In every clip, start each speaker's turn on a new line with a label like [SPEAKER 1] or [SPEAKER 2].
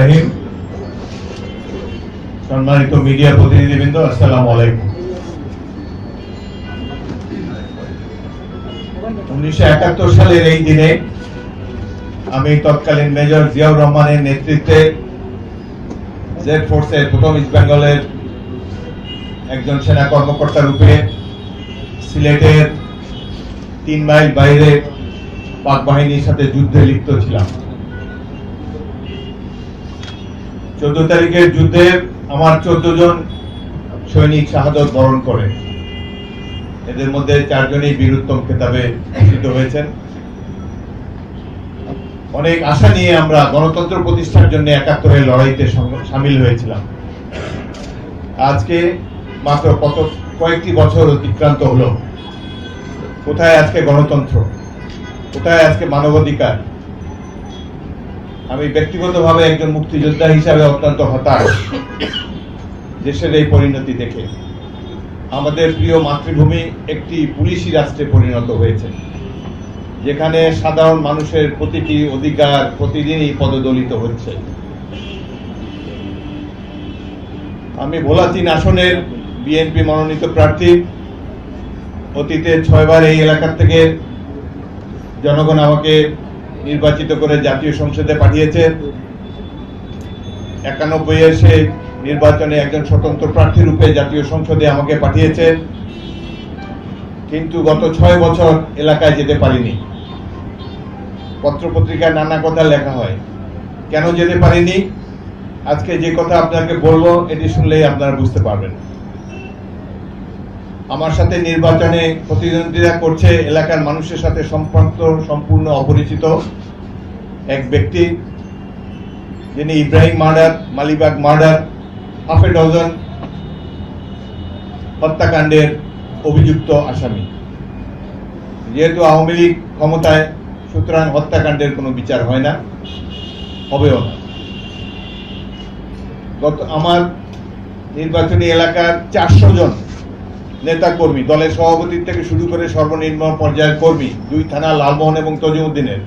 [SPEAKER 1] রহিম। সম্মানিত মিডিয়া প্রতিনিধিবৃন্দ, আসসালামু আলাইকুম। উনিশশো একাত্তর সালের এই দিনে আমি তৎকালীন মেজর জিয়াউর রহমানের নেতৃত্বে জেড ফোর্সের প্রথম ইস্ট বেঙ্গলের একজন সেনা কর্মকর্তা রূপে সিলেটের তিন মাইল বাইরে পাক বাহিনীর সাথে যুদ্ধে লিপ্ত ছিলাম। চোদ্দ তারিখের যুদ্ধে আমার চোদ্দ জন সৈনিক শাহাদত বরণ করে। এদের মধ্যে চারজনই বীরুত্তম খেতাবে ভূষিত হয়েছেন। অনেক আশা নিয়ে আমরা গণতন্ত্র প্রতিষ্ঠার জন্য একাত্তরের লড়াইতে সামিল হয়েছিলাম। আজকে মাত্র কত, কয়েকটি বছর অতিক্রান্ত হলো। কোথায় আজকে গণতন্ত্র? কোথায় আজকে মানবাধিকার? আমি ব্যক্তিগতভাবে একজন মুক্তিযোদ্ধা হিসাবে অত্যন্ত হতাশ দেশের এই পরিণতি দেখে। আমাদের প্রিয় মাতৃভূমি একটি পুলিশি রাষ্ট্রে পরিণত হয়েছে, যেখানে সাধারণ মানুষের প্রতিটি অধিকার প্রতিদিনই পদদলিত হচ্ছে। আমি ভোলা তিন আসনের বিএনপি মনোনীত প্রার্থী অতীতে ছয়বার এই এলাকার থেকে জনগণ আমাকে নির্বাচিত করে জাতীয় সংসদে পাঠিয়েছে। একানব্বই এসে নির্বাচনে একজন স্বতন্ত্র প্রার্থী রূপে জাতীয় সংসদে আমাকে পাঠিয়েছে। কিন্তু গত ছয় বছর এলাকায় যেতে পারিনি। পত্রপত্রিকায় নানা কথা লেখা হয়। কেন যেতে পারিনি? আজকে যে কথা আপনাকে বলব, এটি শুনলেই আপনারা বুঝতে পারবেন। আমার সাথে নির্বাচনে প্রতিদ্বন্দ্বিতা করছে এলাকার মানুষের সাথে সম্পর্ক সম্পূর্ণ অপরিচিত এক ব্যক্তি যিনি ইব্রাহিম মার্ডার, মালিবাগ মার্ডার, হাফে ডজন হত্যাকাণ্ডের অভিযুক্ত আসামি। যেহেতু আওয়ামী লীগ ক্ষমতায়, সুতরাং হত্যাকাণ্ডের কোনো বিচার হয় না, হবেও না। গত আমার নির্বাচনী এলাকার চারশো জন নেতা কর্মী দলের সভাপতি থেকে শুরু করে সর্বনিম্ন পর্যায়ের কর্মী, দুই থানা, লালমোহন এবং তজিমুদ্দিনের।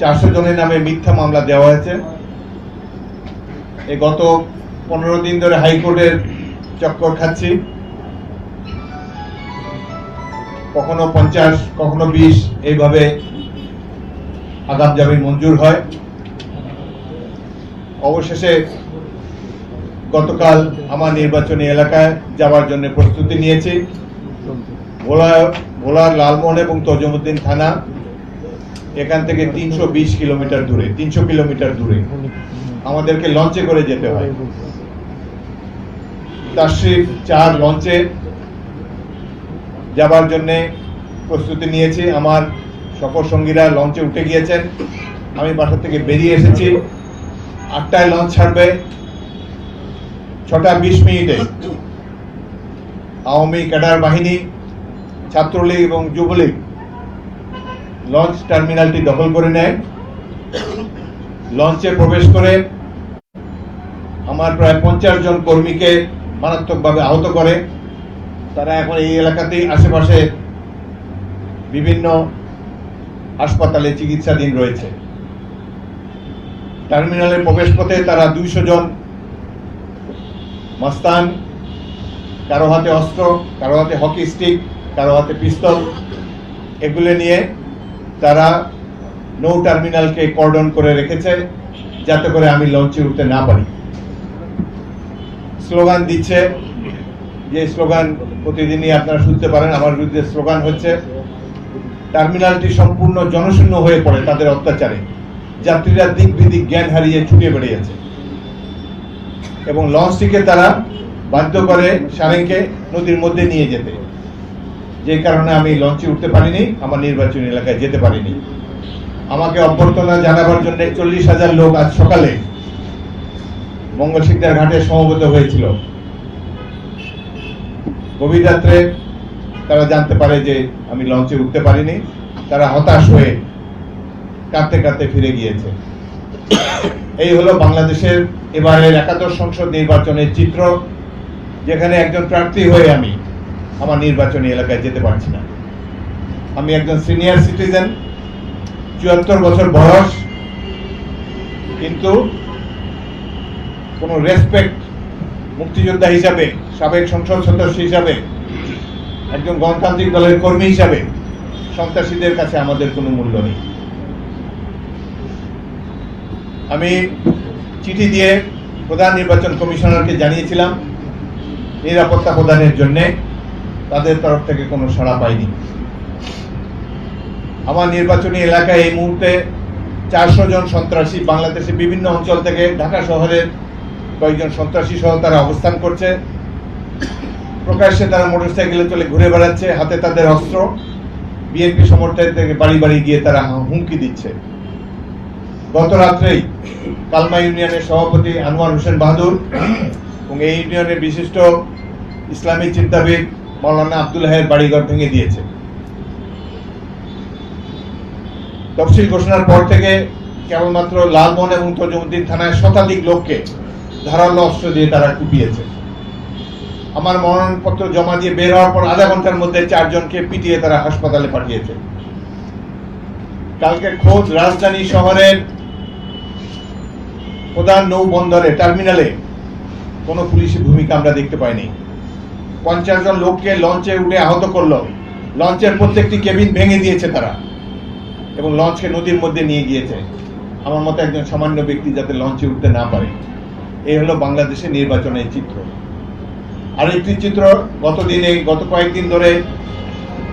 [SPEAKER 1] চারশো জনের নামে মিথ্যা মামলা দেওয়া হয়েছে। এই গত পনেরো দিন ধরে হাইকোর্টের চক্কর খাচ্ছি। কখনো পঞ্চাশ, কখনো বিশ, এইভাবে আগাম জামিন মঞ্জুর হয়। অবশেষে গতকাল আমার নির্বাচনী এলাকায় যাওয়ার জন্য প্রস্তুতি নিয়েছি। ভোলা ভোলার লালমোহন এবং তজমুদ্দিন থানা, এখান থেকে তিনশো বিশ কিলোমিটার দূরে, তিনশো কিলোমিটার দূরে। আমাদেরকে লঞ্চে করে যেতে হয়। তাশরিফ চার লঞ্চে যাবার জন্যে প্রস্তুতি নিয়েছি। আমার সফর সঙ্গীরা লঞ্চে উঠে গিয়েছেন। আমি বাসা থেকে বেরিয়ে এসেছি। আটটায় লঞ্চ ছাড়বে। ছটা বিশ মিনিটে। আওয়ামী ক্যাডার বাহিনী, ছাত্রলীগ এবং যুবলীগ লঞ্চ টার্মিনালটি দখল করে নেয়। লঞ্চে প্রবেশ করে আমার প্রায় পঞ্চাশ জন কর্মীকে মারাত্মকভাবে আহত করে। তারা এখন এই এলাকাতেই আশেপাশে বিভিন্ন হাসপাতালে চিকিৎসাধীন রয়েছে। টার্মিনালের প্রবেশ পথে তারা দুইশো জন মাস্তান কারও হাতে অস্ত্র, কারও হাতে হকি স্টিক কারও হাতে পিস্তল এগুলো নিয়ে তারা নৌ টার্মিনালকে কর্ডন করে রেখেছে, যাতে করে আমি লঞ্চে উঠতে না পারি। স্লোগান দিচ্ছে, যে স্লোগান প্রতিদিনই আপনারা শুনতে পারেন, আমার বিরুদ্ধে স্লোগান হচ্ছে টার্মিনালটি সম্পূর্ণ জনশূন্য হয়ে পড়ে তাদের অত্যাচারে। যাত্রীরা দিক বিদিক জ্ঞান হারিয়ে ছুটে বেরিয়েছে এবং লঞ্চটিকে তারা বাধ্য করে সারেংকে নদীর মধ্যে নিয়ে যেতে। যে কারণে আমি লঞ্চে উঠতে পারিনি, আমার নির্বাচনী এলাকায় যেতে পারিনি। আমাকে অভ্যর্থনা জানাবার জন্য চল্লিশ হাজার লোক আজ সকালে মঙ্গল শিকদার ঘাটে সমবেত হয়েছিল। গভীর রাত্রে তারা জানতে পারে যে আমি লঞ্চে উঠতে পারিনি। তারা হতাশ হয়ে কাঁদতে কাঁদতে ফিরে গিয়েছে। এই হলো বাংলাদেশের এবারের একাদশ সংসদ নির্বাচনের চিত্র, যেখানে একজন প্রার্থী হয়ে আমি আমার নির্বাচনী এলাকায় যেতে পারছি না। আমি একজন সিনিয়র সিটিজেন চুয়াত্তর বছর বয়স, কিন্তু কোনো রেসপেক্ট মুক্তিযোদ্ধা হিসাবে, সাবেক সংসদ সদস্য হিসাবে, একজন গণতান্ত্রিক দলের কর্মী হিসাবে সন্ত্রাসীদের কাছে আমাদের কোনো মূল্য নেই। আমি চিঠি দিয়ে প্রধান নির্বাচন কমিশনারকে জানিয়েছিলাম, নিরাপত্তা প্রদানের জন্য তাদের তরফ থেকে কোনো সাড়া পাইনি। আমার নির্বাচনী এলাকায় এই মুহূর্তে চারশো জন সন্ত্রাসী, বাংলাদেশের বিভিন্ন অঞ্চল থেকে ঢাকা শহরের কয়েকজন সন্ত্রাসী সহ তারা অবস্থান করছে। প্রকাশ্যে তারা মোটরসাইকেলে চলে ঘুরে বেড়াচ্ছে, হাতে তাদের অস্ত্র। বিএনপি সমর্থকদেরকে বাড়ি বাড়ি গিয়ে তারা হুমকি দিচ্ছে। গত রাত্রেই কালমা ইউনিয়নের সভাপতি আনোয়ার হোসেন বাহাদুর এবং এই ইউনিয়নের বিশিষ্ট ইসলামী চিন্তাবিদ মৌলানা আব্দুল হায়ের বাড়িঘর ভেঙে দিয়েছে। তফসিল ঘোষণার পর থেকে কেবলমাত্র লালমোহন এবং তজুমুদ্দিন থানায় শতাধিক লোককে ধারালো অস্ত্র দিয়ে তারা কুপিয়েছে। আমার মনোনয়নপত্র জমা দিয়ে বের হওয়ার পর আধা ঘণ্টার মধ্যে চারজনকে পিটিয়ে তারা হাসপাতালে পাঠিয়েছে। কালকে খোঁজ রাজধানী শহরের প্রধান নৌ বন্দরে টার্মিনালে কোনো পুলিশি ভূমিকা আমরা দেখতে পাইনি। পঞ্চাশ জন লোককে লঞ্চে উঠে আহত করল। লঞ্চের প্রত্যেকটি কেবিন ভেঙে দিয়েছে তারা এবং লঞ্চকে নদীর মধ্যে নিয়ে গিয়েছে। আমার মতো একজন সামান্য ব্যক্তি যাতে লঞ্চে উঠতে না পারে। এই হলো বাংলাদেশের নির্বাচনের চিত্র। আর একটি চিত্র গতদিনে গত কয়েকদিন ধরে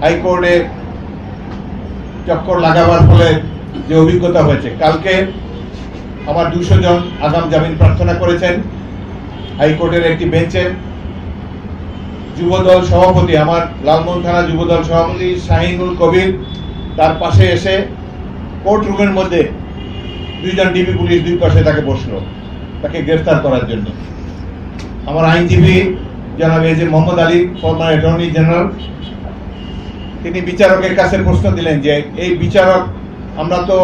[SPEAKER 1] হাইকোর্টে চক্কর লাগাবার ফলে যে অভিজ্ঞতা হয়েছে, কালকে আমার দুশো জন আগাম জামিন প্রার্থনা করেছেন। হাইকোর্টের একটি বেঞ্চে যুবদল সভাপতি আমার লালমোহন থানা যুবদল সভাপতি শাহিনুল কবির তার পাশে এসে কোর্ট রুমের মধ্যে দুইজন ডিবি পুলিশ দুই পাশে তাকে বসল, তাকে গ্রেফতার করার জন্য। আমার আইনজীবী জনাব যে Mohammad Ali former attorney general তিনি বিচারকের কাছে প্রশ্ন দিলেন যে, এই বিচারক, আমরা তো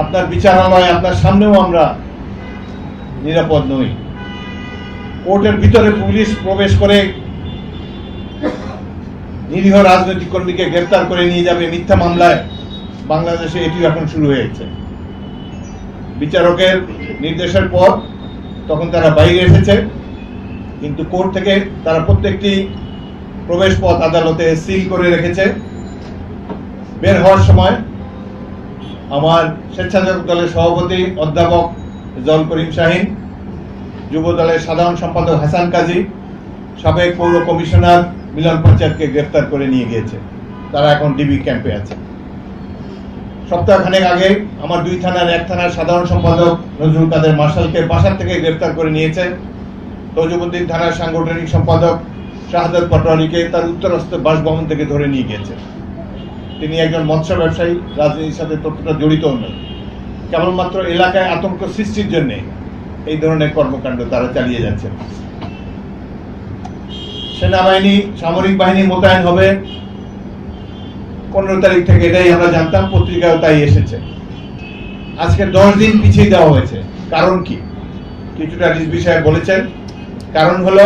[SPEAKER 1] আপনার বিচারালয়, আপনার সামনেও আমরা নিরাপদ নই। কোর্টের ভিতরে পুলিশ প্রবেশ করে নিরীহ রাজনৈতিক কর্মীকে গ্রেফতার করে নিয়ে যাবে মিথ্যা মামলায়। বাংলাদেশে এটিও এখন শুরু হয়েছে। বিচারকের নির্দেশের পর তখন তারা বাইরে এসেছে, কিন্তু কোর্ট থেকে তারা প্রত্যেকটি প্রবেশ পথ আদালতে সিল করে রেখেছে। বের হওয়ার সময় আমার স্বেচ্ছাসেবক দলের সভাপতি অধ্যাপক জল করিম শাহিন, যুব দলের সাধারণ সম্পাদক হাসান কাজী, সাবেক পৌর কমিশনার মিলন পঞ্চায়েতকে গ্রেফতার করে নিয়ে গিয়েছে। তারা এখন ডিবি ক্যাম্পে আছে। সপ্তাহখানেক আগে আমার দুই থানার এক থানার সাধারণ সম্পাদক নজরুল কাদের মার্শালকে বাসার থেকে গ্রেফতার করে নিয়েছে। তজুমুদ্দিন থানার সাংগঠনিক সম্পাদক শাহাদত পাটোয়ারিকে তার উত্তরস্থ বাসভবন থেকে ধরে নিয়ে গিয়েছে। তিনি একজন মৎস্য ব্যবসায়ী, রাজনীতির সাথে ততটা জড়িত নয়। কেবলমাত্র এলাকায় আতঙ্ক সৃষ্টির জন্য এই ধরনের কর্মকাণ্ড তারা চালিয়ে যাচ্ছে সেনাবাহিনী, সামরিক বাহিনী মোতায়েন হবে। পনেরো তারিখ থেকে এটাই আমরা জানতাম পত্রিকায় তাই এসেছে। আজকে দশ দিন পিছিয়ে দেওয়া হয়েছে। কারণ কি? কিছুটা নিজ বিষয়ে বলেছেন। কারণ হলো,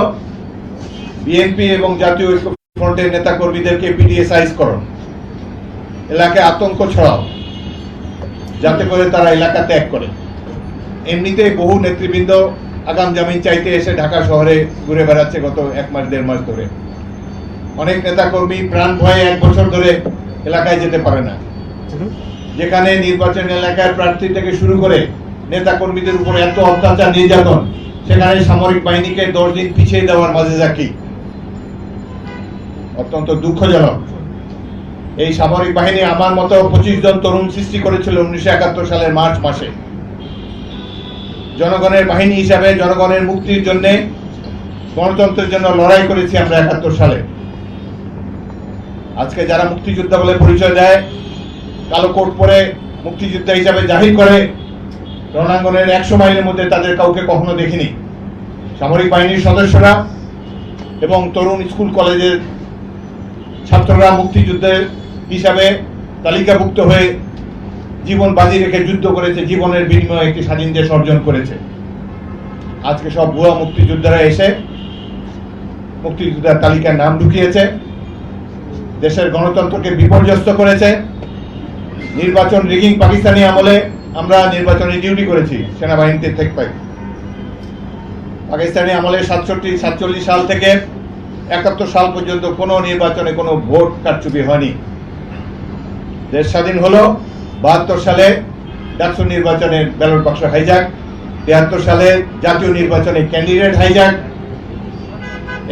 [SPEAKER 1] বিএনপি এবং জাতীয় ঐক্য ফ্রন্টের নেতা কর্মীদেরকে পিডিএ সাইজ করো। এলাকায় আতঙ্ক ছড়াও, যাতে করে তারা এলাকা ত্যাগ করে। এমনিতেই বহু নেতৃবৃন্দ আগাম জামিন চাইতে এসে ঢাকা শহরে ঘুরে বেড়াচ্ছে গত এক মাস, দেড় মাস ধরে। অনেক নেতা কর্মী প্রাণ ভয়ে এক বছর ধরে এলাকায় যেতে পারে না। যেখানে নির্বাচন এলাকার প্রার্থী থেকে শুরু করে নেতা কর্মীদের উপর এত অত্যাচার, নির্যাতন, সেখানে সামরিক বাহিনীকে দশ দিন পিছিয়ে দেওয়ার মাঝে কি অত্যন্ত দুঃখজনক। এই সামরিক বাহিনী আমার মতো পঁচিশ জন তরুণ সৃষ্টি করেছিল উনিশশো একাত্তর সালের মার্চ মাসে। জনগণের বাহিনী হিসাবে জনগণের মুক্তির জন্য গণতন্ত্রের জন্য লড়াই করেছি আমরা একাত্তর সালে। আজকে যারা মুক্তিযোদ্ধা বলে পরিচয় দেয়, কালো কোট পরে মুক্তিযোদ্ধা হিসাবে জাহির করে, রণাঙ্গনের একশো মাইলের মধ্যে তাদের কাউকে কখনো দেখিনি। সামরিক বাহিনীর সদস্যরা এবং তরুণ স্কুল কলেজের ছাত্ররা মুক্তিযুদ্ধের হিসাবে তালিকাভুক্ত হয়ে জীবন বাজি রেখে যুদ্ধ করেছে, জীবনের বিনিময়ে একটি স্বাধীন দেশ অর্জন করেছে। আজকে সব ভুয়া মুক্তিযোদ্ধারা এসে মুক্তিযোদ্ধার তালিকায় নাম ঢুকিয়েছে, দেশের গণতন্ত্রকে বিপর্যস্ত করেছে, নির্বাচন রিগিং পাকিস্তানি আমলে আমরা নির্বাচনে ডিউটি করেছি, সেনাবাহিনীতে থেকে পাই। পাকিস্তানি আমলে সাতষট্টি, সাতচল্লিশ সাল থেকে একাত্তর সাল পর্যন্ত কোনো নির্বাচনে কোনো ভোট কারচুপি হয়নি। দেশ স্বাধীন হলো, বাহাত্তর সালে ডাকসু নির্বাচনে ব্যালট বাক্স হাইজাক তিয়াত্তর সালে জাতীয় নির্বাচনে ক্যান্ডিডেট হাইজাক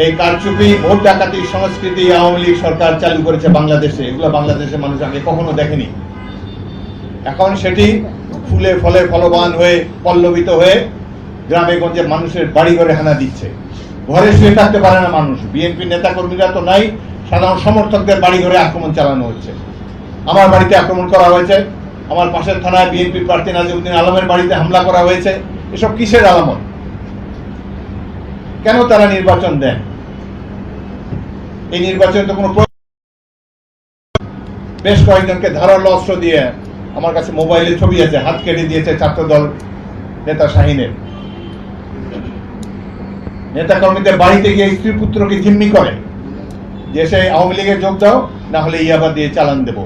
[SPEAKER 1] এই কারচুপি, ভোট ডাকাতি সংস্কৃতি আওয়ামী লীগ সরকার চালু করেছে বাংলাদেশে। এগুলো বাংলাদেশের মানুষ আগে কখনো দেখেনি। এখন সেটি ফুলে ফলে ফলবান হয়ে, পল্লবিত হয়ে গ্রামে গঞ্জে মানুষের বাড়ি ঘরে হানা দিচ্ছে। ঘরে শুয়ে থাকতে পারে না মানুষ। বিএনপি নেতাকর্মীরা তো নাই, সাধারণ সমর্থকদের বাড়ি ঘরে আক্রমণ চালানো হচ্ছে। আমার বাড়িতে আক্রমণ করা হয়েছে। আমার পাশের থানায় বিএনপি প্রার্থী নাজিমুদ্দিন আলমের বাড়িতে হামলা করা হয়েছে। এসব কিসের আলামত? কেন তারা নির্বাচন দেন? এই নির্বাচনে তো কোনো বেশ কয়েকজনকে ধারালো অস্ত্র দিয়ে আমার কাছে মোবাইলে ছবি আছে, হাত কেটে দিয়েছে ছাত্রদল নেতা শাহিনের। নেতা কর্মীদের বাড়িতে গিয়ে স্ত্রী পুত্রকে জিম্মি করে। যে সে আওয়ামী লীগে যোগ দাও, না হলে ইয়াবা দিয়ে চালান দেব।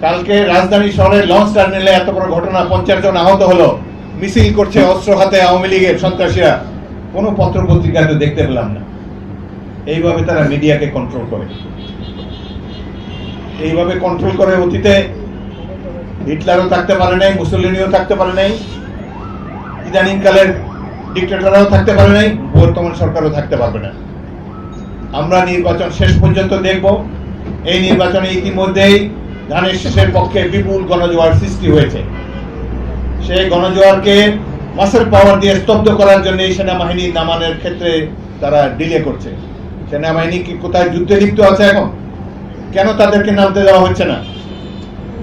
[SPEAKER 1] কালকে রাজধানী শহরের লঞ্চ টার্মিনালে এত বড় ঘটনা, পঞ্চাশ জন আহত হলো। মিছিল করছে অস্ত্র হাতে আওয়ামী লীগের সন্ত্রাসীরা। কোনো পত্র তো দেখতে পেলাম না। এইভাবে তারা মিডিয়াকে কন্ট্রোল করে। এইভাবে কন্ট্রোল করে অতীতে। হিটলারও থাকতে পারে নাই, মুসলিনিও থাকতে পারে নাই, ইদানিংকালের ডিক্টেটররাও থাকতে পারে নাই, বর্তমান সরকারও থাকতে পারবে না। আমরা নির্বাচন শেষ পর্যন্ত দেখব। এই নির্বাচনে ইতিমধ্যেই ধানের শেষের পক্ষে বিপুল গণজোয়ার সৃষ্টি হয়েছে। সেই গণজোয়ারকে মাসেল পাওয়ার দিয়ে স্তব্ধ করার জন্য এই সেনাবাহিনী নামানোর ক্ষেত্রে তারা ডিলে করছে। সেনাবাহিনী কি কোথায় যুদ্ধে লিপ্ত আছে এখন? কেন তাদেরকে নামতে দেওয়া হচ্ছে না?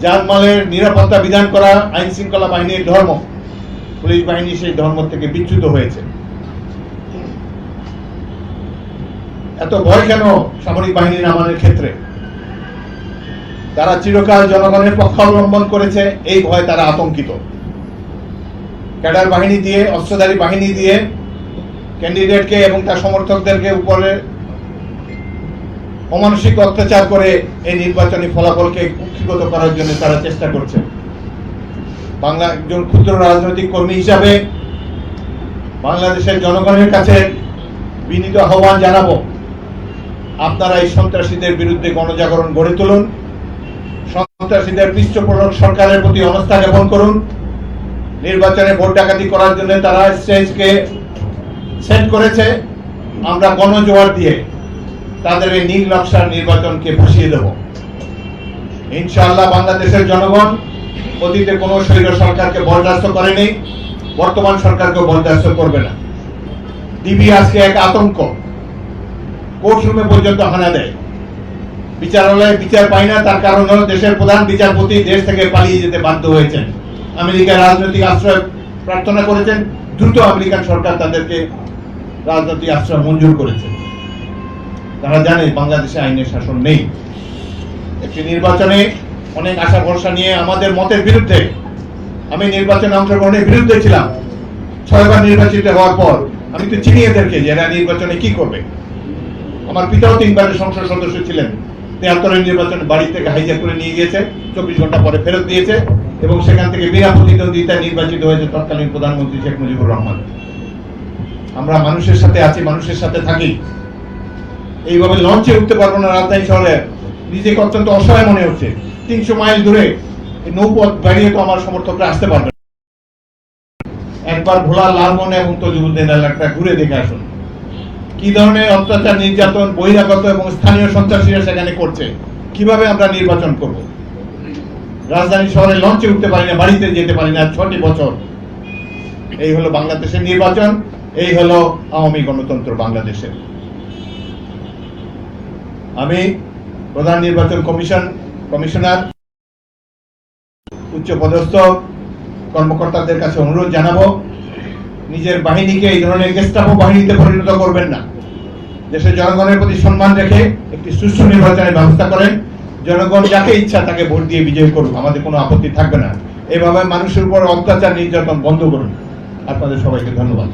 [SPEAKER 1] জানমালের নিরাপত্তা বিধান করা আইন শৃঙ্খলা বাহিনীর ধর্ম। পুলিশ বাহিনী সেই ধর্ম থেকে বিচ্যুত হয়েছে। এত ভয় কেন সামরিক বাহিনী নামানোর ক্ষেত্রে? তারা চিরকাল জনগণের পক্ষ অবলম্বন করেছে, এই ভয়ে তারা আতঙ্কিত। ক্যাডার বাহিনী দিয়ে, অস্ত্রধারী বাহিনী দিয়ে, ক্যান্ডিডেটকে এবং তার সমর্থকদেরকে উপরে অমানসিক অত্যাচার করে এই নির্বাচনী ফলাফলকে কুক্ষিগত করার জন্য তারা চেষ্টা করছে। বাংলা একজন ক্ষুদ্র রাজনৈতিক কর্মী হিসাবে বাংলাদেশের জনগণের কাছে বিনীত আহ্বান জানাব, আপনারা এই সন্ত্রাসীদের বিরুদ্ধে গণজাগরণ গড়ে তুলুন। সন্ত্রাসীদের পৃষ্ঠপোষক সরকারের প্রতি অবস্থা জ্ঞাপন করুন। নির্বাচনে ভোট ডাকাতি করার জন্য তারা স্টেজকে সেট করেছে। আমরা গণজোয়ার দিয়ে তাদের এই নীল নকশার নির্বাচনকে বসিয়ে দেব। ইনশাআল্লাহ বাংলাদেশের জনগণ অতীতে কোনো স্বৈর সরকারকে বরদাস্ত করেনি, বর্তমান সরকারকে বরদাস্ত করবে না। ডিবি আজকে এক আতঙ্ক। কোর্টরুমে পর্যন্ত হানা দেয়। বিচারালয়ে বিচার পায় না, তার কারণ হলো দেশের প্রধান বিচারপতি দেশ থেকে পালিয়ে যেতে বাধ্য হয়েছেন। আমেরিকার রাজনৈতিক আশ্রয় প্রার্থনা করেছেন, দ্রুত আমেরিকান সরকার তাদেরকে রাজনৈতিক আশ্রয় মঞ্জুর করেছে। তারা জানে বাংলাদেশে আইনের শাসন নেই। একটি নির্বাচনে অনেক আশা ভরসা নিয়ে আমাদের মতের বিরুদ্ধে, আমি নির্বাচনে অংশগ্রহণের বিরুদ্ধে ছিলাম। ছয়বার নির্বাচিত হওয়ার পর আমি তো চিনি এদেরকে যে এরা নির্বাচনে কি করবে। আমার পিতাও তিনবারের সংসদ সদস্য ছিলেন। তেহাত্তরের নির্বাচনে বাড়ি থেকে হাইজ্যাক করে নিয়ে গিয়েছে, চব্বিশ ঘণ্টা পরে ফেরত দিয়েছে এবং সেখান থেকে বিনা প্রতিদ্বন্দ্বিতায় নির্বাচিত হয়েছে তৎকালীন প্রধানমন্ত্রী শেখ মুজিবুর রহমান। আমরা মানুষের সাথে আছি, মানুষের সাথে থাকি। এইভাবে লঞ্চে উঠতে পারব না রাজধানী শহরে। নিজেকে অত্যন্ত অসহায় মনে হচ্ছে। তিনশো মাইল দূরে নৌপথ বাড়িয়ে তো আমার সমর্থকরা আসতে পারবে। একবার ভোলা লালমন এবং তজিবুদ্দিন এলাকাটা ঘুরে দেখে আসুন। কি ধরনের অত্যাচার, নির্যাতন, বহিরাগত এবং স্থানীয় সন্ত্রাসীরা সেখানে করছে? কীভাবে আমরা নির্বাচন করব? রাজধানী শহরে লঞ্চে উঠতে পারি না, বাড়িতে যেতে পারি না ছটি বছর। এই হলো বাংলাদেশের নির্বাচন, এই হলো আওয়ামী গণতন্ত্র বাংলাদেশের। আমি প্রধান নির্বাচন কমিশন, কমিশনার উচ্চ পদস্থ কর্মকর্তাদের কাছে অনুরোধ জানাব নিজের বাহিনীকে এই ধরনের গেস্টাপো বাহিনীতে পরিণত করবেন না। দেশের জনগণের প্রতি সম্মান রেখে একটি সুষ্ঠু নির্বাচনের ব্যবস্থা করেন। জনগণ যাকে ইচ্ছা তাকে ভোট দিয়ে বিজয়ী করুক আমাদের কোনো আপত্তি থাকবে না। এভাবে মানুষের উপর অত্যাচার, নির্যাতন বন্ধ করুন। আপনাদের সবাইকে ধন্যবাদ।